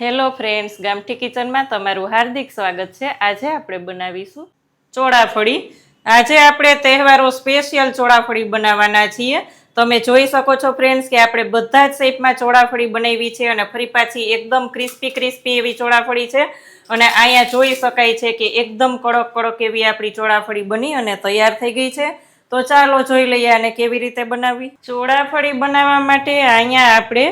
Hello friends, ગામઠી કિચનમાં તમારું હાર્દિક સ્વાગત છે. આજે આપણે બનાવીશું ચોળાફળી. આજે આપણે તહેવારો સ્પેશિયલ ચોળાફળી બનાવવાના છીએ. તમે જોઈ શકો છો ફ્રેન્ડ્સ કે આપણે બધા જ શેપમાં ચોળાફળી બનાવી છે અને ફરી પાછી એકદમ ક્રિસ્પી ક્રિસ્પી એવી ચોળાફળી છે. અને અહીંયા જોઈ શકાય છે કે એકદમ કડક કડક એવી આપણી ચોળાફળી બની અને તૈયાર થઈ ગઈ છે. તો ચાલો જોઈ લઈએ આને કેવી રીતે બનાવવી. ચોળાફળી બનાવવા માટે અહીંયા આપણે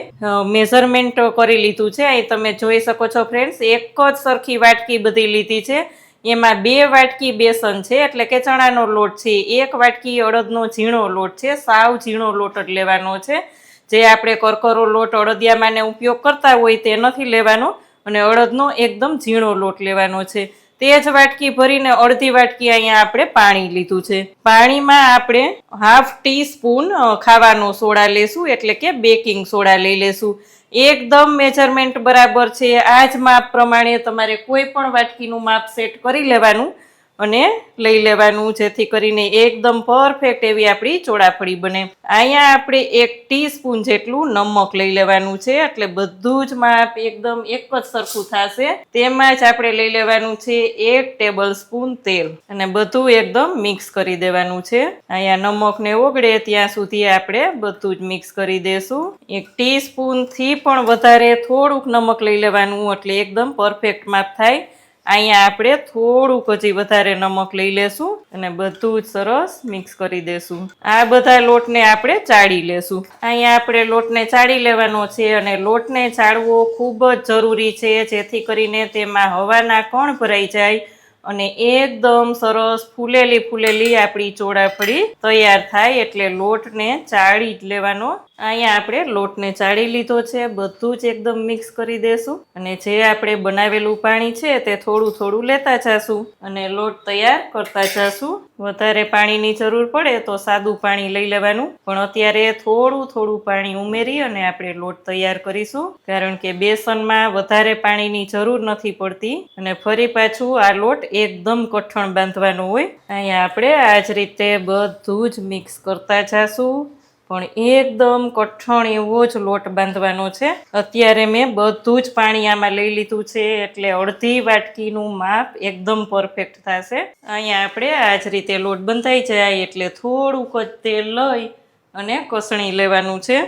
મેઝરમેન્ટ કરી લીધું છે. અહીં તમે જોઈ શકો છો ફ્રેન્ડ્સ, એક જ સરખી વાટકી બધી લીધી છે. એમાં બે વાટકી બેસન છે, એટલે કે ચણાનો લોટ છે, એક વાટકી અડદનો ઝીણો લોટ છે, સાવ ઝીણો લોટ જ લેવાનો છે. જે આપણે કરકરો લોટ અડદિયામાંને ઉપયોગ કરતા હોય તે નથી લેવાનો, અને અડદનો એકદમ ઝીણો લોટ લેવાનો છે. તે જ વાટકી ભરીને અડધી વાટકી અહીંયા આપણે પાણી લીધું છે. પાણીમાં આપણે હાફ ટી સ્પૂન ખાવાનો સોડા લેશું, એટલે કે બેકિંગ સોડા લઈ લેશું. એકદમ મેજરમેન્ટ બરાબર છે. આ જ માપ પ્રમાણે તમારે કોઈ પણ વાટકીનું માપ સેટ કરી લેવાનું. અને લઈ લેવાનું, જેથી કરીને એકદમ પરફેક્ટ એવી આપણી ચોળાફળી બને. અહીંયા આપણે એક ટીસ્પૂન જેટલું નમક લઈ લેવાનું છે, એટલે બધું જ માપ એકદમ એક જ સરખું થશે. તેમાં જ આપણે લઈ લેવાનું છે એક ટેબલ સ્પૂન તેલ. અને બધું એકદમ મિક્સ કરી દેવાનું છે. અહીંયા નમકને ઓગળે ત્યાં સુધી આપણે બધું જ મિક્સ કરી દેશું. એક ટીસ્પૂનથી પણ વધારે થોડુંક નમક લઈ લેવાનું, એટલે એકદમ પરફેક્ટ માપ થાય. અહીંયા આપણે થોડુંક હજી વધારે નમક લઈ લેશું અને બધું જ સરસ મિક્સ કરી દેશું. આ બધા લોટને આપણે ચાળી લેશું. અહીંયા આપણે લોટને ચાળી લેવાનો છે અને લોટને ચાળવો ખૂબ જ જરૂરી છે, જેથી કરીને તેમાં હવાના કણ ભરાઈ જાય અને એકદમ સરસ ફૂલેલી ફૂલેલી આપણી ચોળાફળી તૈયાર થાય એટલે લોટને ચાળી જ લેવાનો અહીંયા આપણે લોટને ચાળી લીધો છે, બધું જ એકદમ મિક્સ કરી દેશું. અને જે આપણે બનાવેલું પાણી છે તે થોડું થોડું લેતા જાશું અને લોટ તૈયાર કરતા જાશું. વધારે પાણીની જરૂર પડે તો સાદું પાણી લઈ લેવાનું. પણ અત્યારે થોડું થોડું પાણી ઉમેરી અને આપણે લોટ તૈયાર કરીશું. કારણ કે બેસનમાં વધારે પાણીની જરૂર નથી પડતી. અને ફરી પાછું આ લોટ એકદમ કઠણ બાંધવાનો હોય. અહીંયા આપણે આ જ રીતે બધું જ મિક્સ કરતા જાશું. પણ એકદમ કઠણ એવો જ લોટ બાંધવાનો છે. અત્યારે મેં બધું જ પાણી આમાં લઈ લીધું છે, એટલે અડધી વાટકીનું માપ એકદમ પરફેક્ટ થશે. અહીંયા આપણે આ જ રીતે લોટ બંધાઈ જાય, એટલે થોડુંક જ તેલ લઈ અને કસણી લેવાનું છે.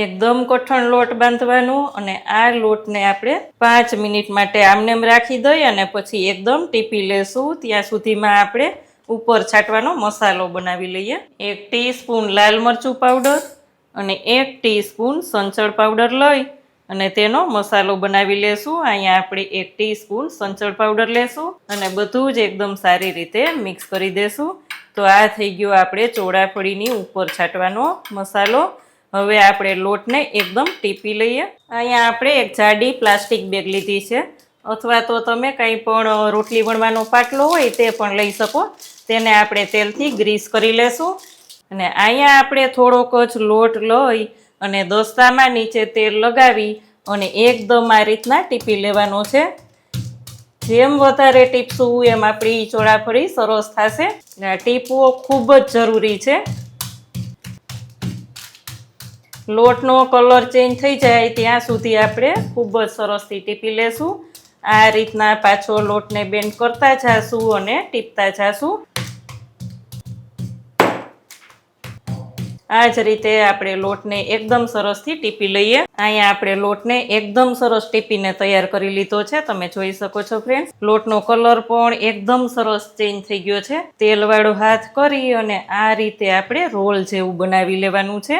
એકદમ કઠણ લોટ બાંધવાનું અને આ લોટને આપણે પાંચ મિનિટ માટે આમનેમ રાખી દઈ અને પછી એકદમ ટીપી લેશું. ત્યાં સુધીમાં આપણે ઉપર છાંટવાનો મસાલો બનાવી લઈએ. એક ટીસ્પૂન લાલ મરચું પાવડર અને એક ટીસ્પૂન સંચળ પાવડર લઈ અને તેનો મસાલો બનાવી લેશું. અહીંયા આપણે એક ટીસ્પૂન સંચળ પાવડર લેશું અને બધું જ એકદમ સારી રીતે મિક્સ કરી દેશું. તો આ થઈ ગયો આપણે ચોળાફળીની ઉપર છાંટવાનો મસાલો. હવે આપણે લોટને એકદમ ટીપી લઈએ. અહીંયા આપણે એક જાડી પ્લાસ્ટિક બેગ લીધી છે. અથવા તો તમે કંઈ પણ રોટલી વણવાનો પાટલો હોય તે પણ લઈ શકો. તેને આપણે તેલથી ગ્રીસ કરી લેશું. અને અહીંયા આપણે થોડોક જ લોટ લઈ અને દસ્તામાં નીચે તેલ લગાવી અને એકદમ આ રીતના ટીપી લેવાનો છે. જેમ વધારે ટીપશું એમ આપણી ચોળાફળી સરસ થશે. આ ટીપવો ખૂબ જ જરૂરી છે. લોટનો કલર ચેન્જ થઈ જાય ત્યાં સુધી આપણે ખૂબ જ સરસથી ટીપી લેશું. આ રીતના પાછો લોટને બેન્ડ કરતા જાશું અને ટીપતા જાશું. આ જ રીતે આપણે લોટને એકદમ સરસથી ટીપી લઈએ. અહીંયા આપણે લોટને એકદમ સરસ ટીપીને તૈયાર કરી લીધો છે. તમે જોઈ શકો છો ફ્રેન્ડ લોટનો કલર પણ એકદમ સરસ ચેન્જ થઈ ગયો છે. તેલવાળો હાથ કરી અને આ રીતે આપણે રોલ જેવું બનાવી લેવાનું છે.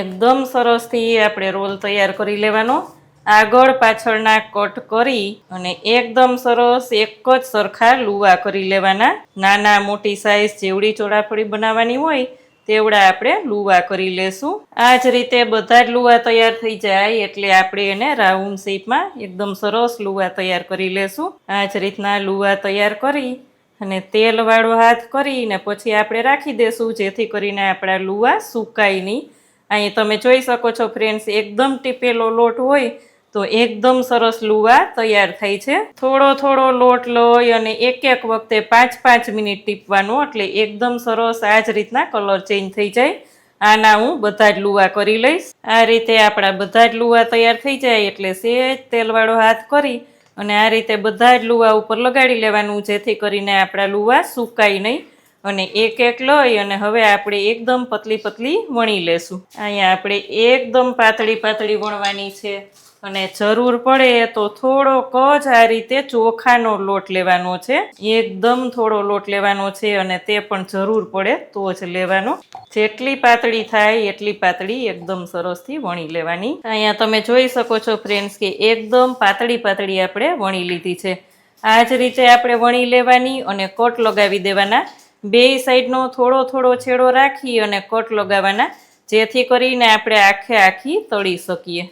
એકદમ સરસથી આપણે રોલ તૈયાર કરી લેવાનો. આગળ પાછળના કટ કરી અને એકદમ સરસ એક જ સરખા લુવા કરી લેવાના. નાના મોટી સાઈઝ જેવડી ચોળાફળી બનાવવાની હોય તેવડા આપણે લુવા કરી લેશું. આ જ રીતે બધા જ લુવા તૈયાર થઈ જાય એટલે આપણે એને રાઉન્ડ શેપમાં એકદમ સરસ લુવા તૈયાર કરી લેશું. આ જ રીતના લુવા તૈયાર કરી અને તેલવાળો હાથ કરીને પછી આપણે રાખી દેશું, જેથી કરીને આપણા લુવા સુકાય નહીં. અહીં તમે જોઈ શકો છો ફ્રેન્ડ્સ એકદમ ટીપેલો લોટ હોય તો એકદમ સરસ લુવા તૈયાર થાય છે. થોડો થોડો લોટ લઈ અને એક એક વખતે પાંચ પાંચ મિનિટ ટીપવાનો એટલે એકદમ સરસ આ જ રીતના કલર ચેન્જ થઈ જાય. આના હું બધા જ લુવા કરી લઈશ. આ રીતે આપણા બધા જ લુવા તૈયાર થઈ જાય એટલે સેજ તેલવાળો હાથ કરી અને આ રીતે બધા જ લુવા ઉપર લગાડી લેવાનું, જેથી કરીને આપણા લુવા સુકાય નહીં. અને એક એક લઈ અને હવે આપણે એકદમ પતલી પતલી વણી લેશું. અહીંયા આપણે એકદમ પાતળી પાતળી વણવાની છે અને જરૂર પડે તો થોડોક જ આ રીતે ચોખાનો લોટ લેવાનો છે. એકદમ થોડો લોટ લેવાનો છે અને તે પણ જરૂર પડે તો જ લેવાનો. જેટલી પાતળી થાય એટલી પાતળી એકદમ સરસથી વણી લેવાની. અહીંયા તમે જોઈ શકો છો ફ્રેન્ડ્સ કે એકદમ પાતળી પાતળી આપણે વણી લીધી છે. આ જ રીતે આપણે વણી લેવાની અને કોટ લગાવી દેવાના. બે સાઈડનો થોડો થોડો છેડો રાખી અને કટ લગાવવાના, જેથી કરીને આપણે આખે આખી તળી શકીએ.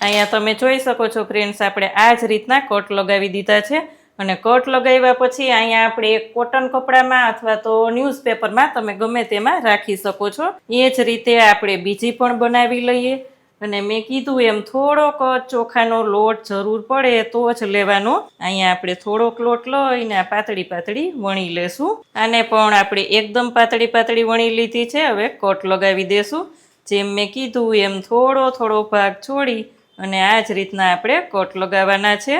અહીંયા તમે જોઈ શકો છો ફ્રેન્ડ્સ આપણે આ જ રીતના કટ લગાવી દીધા છે. અને કટ લગાવ્યા પછી અહીંયા આપણે કોટન કપડામાં અથવા તો ન્યૂઝપેપરમાં તમે ગમે તેમાં રાખી શકો છો. એ જ રીતે આપણે બીજી પણ બનાવી લઈએ. અને મેં કીધું એમ થોડોક ચોખાનો લોટ જરૂર પડે તો જ લેવાનો. અહીંયા આપણે થોડોક લોટ લઈને પાતળી પાતળી વણી લેશું. આને પણ આપણે એકદમ પાતળી પાતળી વણી લીધી છે. હવે કટ લગાવી દેશું. જેમ મેં કીધું એમ થોડો થોડો ભાગ છોડી અને આ જ રીતના આપણે કટ લગાવવાના છે.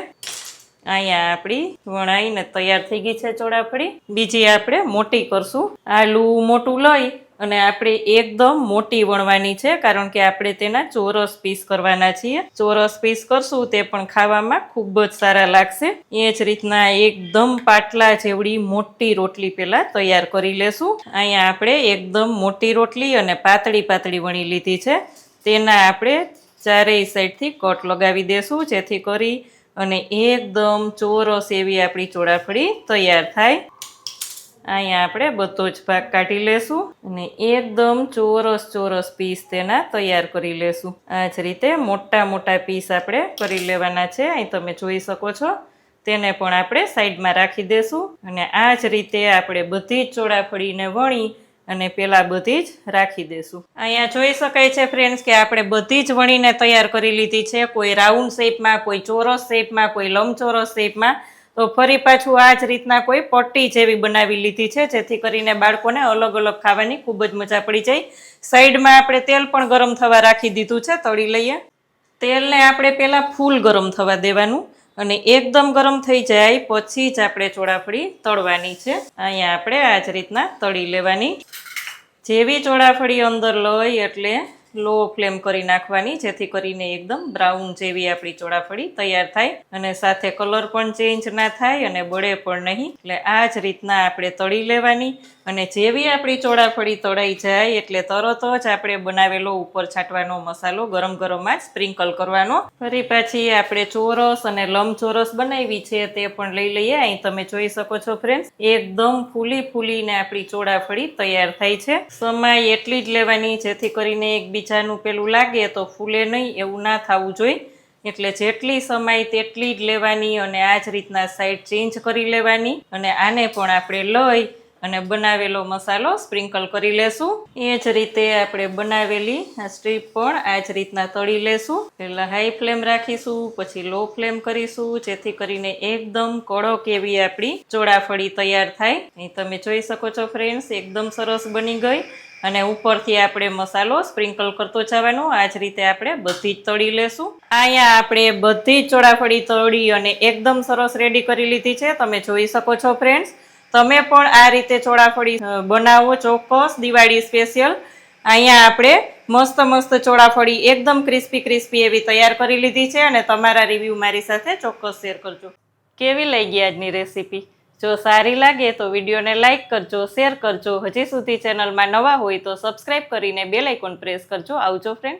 અહીંયા આપણી વણાઈને તૈયાર થઈ ગઈ છે ચોળાફળી. બીજી આપણે મોટી કરશું. આલુ મોટું લઈ અને આપણે એકદમ મોટી વણવાની છે, કારણ કે આપણે તેના ચોરસ પીસ કરવાના છીએ. ચોરસ પીસ કરશું તે પણ ખાવામાં ખૂબ જ સારા લાગશે. એ જ રીતના એકદમ પાટલા જેવડી મોટી રોટલી પહેલા તૈયાર કરી લેશું. અહીંયા આપણે એકદમ મોટી રોટલી અને પાતળી પાતળી વણી લીધી છે. તેના આપણે ચારેય સાઈડથી કટ લગાવી દેશું, જેથી કરી અને એકદમ ચોરસ એવી આપણી ચોળાફળી તૈયાર થાય. અહીંયા આપણે બધો જ ભાગ કાઢી લેશું અને એકદમ ચોરસ ચોરસ પીસ તેના તૈયાર કરી લેશું. આ જ રીતે મોટા મોટા પીસ આપણે કરી લેવાના છે. અહીં તમે જોઈ શકો છો. તેને પણ આપણે સાઈડમાં રાખી દેશું અને આ જ રીતે આપણે બધી જ ચોળાફળીને વણી અને પેલા બધી જ રાખી દેશું. અહીંયા જોઈ શકાય છે ફ્રેન્ડ્સ કે આપણે બધી જ વણીને તૈયાર કરી લીધી છે. કોઈ રાઉન્ડ શેપમાં કોઈ ચોરસ શેપમાં કોઈ લંબચોરસ શેપમાં તો ફરી પાછું આ જ રીતના કોઈ પટ્ટી જેવી બનાવી લીધી છે, જેથી કરીને બાળકોને અલગ અલગ ખાવાની ખૂબ જ મજા પડી જાય. સાઈડમાં આપણે તેલ પણ ગરમ થવા રાખી દીધું છે, તળી લઈએ. તેલને આપણે પહેલાં ફૂલ ગરમ થવા દેવાનું અને એકદમ ગરમ થઈ જાય પછી જ આપણે ચોળાફળી તળવાની છે. અહીંયા આપણે આ જ રીતના તળી લેવાની. જેવી ચોળાફળી અંદર લઈ એટલે લો ફ્લેમ કરી નાખવાની, જેથી કરીને એકદમ બ્રાઉન જેવી આપણી ચોળાફળી તૈયાર થાય અને સાથે કલર પણ ચેન્જ ના થાય અને બળે પણ નહીં. એટલે આ જ રીતના આપણે તળી લેવાની અને જેવી આપણી ચોળાફળી તળાઈ જાય એટલે તરત જ આપણે બનાવેલો ઉપર છાંટવાનો મસાલો ગરમ ગરમમાં સ્પ્રિંકલ કરવાનો. ફરી પાછી આપણે ચોરસ અને લંબચોરસ બનાવી છે તે પણ લઈ લઈએ. અહીં તમે જોઈ શકો છો ફ્રેન્ડ્સ, એકદમ ફૂલી ફૂલીને આપણી ચોળાફળી તૈયાર થાય છે. સમાય એટલી જ લેવાની જેથી કરીને એકબીજાનું પેલું લાગે તો ફૂલે નહીં, એવું ના થવું જોઈએ. એટલે જેટલી સમાય તેટલી જ લેવાની અને આ જ રીતના સાઈડ ચેન્જ કરી લેવાની અને આને પણ આપણે લઈ અને બનાવેલો મસાલો સ્પ્રિંકલ કરી લેશું. એ જ રીતે આપણે બનાવેલી આ સ્ટ્રીપ પણ આ જ રીતના તળી લેશું. પહેલાં હાઈ ફ્લેમ રાખીશું, પછી લો ફ્લેમ કરીશું, જેથી કરીને એકદમ કડક એવી આપણી ચોળાફળી તૈયાર થાય. અહીં તમે જોઈ શકો છો ફ્રેન્ડ્સ એકદમ સરસ બની ગઈ. અને ઉપરથી આપણે મસાલો સ્પ્રિંકલ કરતો જવાનો. આ જ રીતે આપણે બધી જ તળી લેશું. અહીંયા આપણે બધી જ ચોળાફળી તળી અને એકદમ સરસ રેડી કરી લીધી છે. તમે જોઈ શકો છો ફ્રેન્ડ્સ તમે પણ આ રીતે ચોળાફળી બનાવો ચોક્કસ. દિવાળી સ્પેશિયલ અહીંયા આપણે મસ્ત મસ્ત ચોળાફળી એકદમ ક્રિસ્પી ક્રિસ્પી એવી તૈયાર કરી લીધી છે અને તમારા રિવ્યૂ મારી સાથે ચોક્કસ શેર કરજો. કેવી લાગી આજની રેસીપી જો સારી લાગે તો વિડીયોને લાઇક કરજો, શેર કરજો. હજી સુધી ચેનલમાં નવા હોય તો સબસ્ક્રાઇબ કરીને બેલ આઇકોન પ્રેસ કરજો. આવજો ફ્રેન્ડ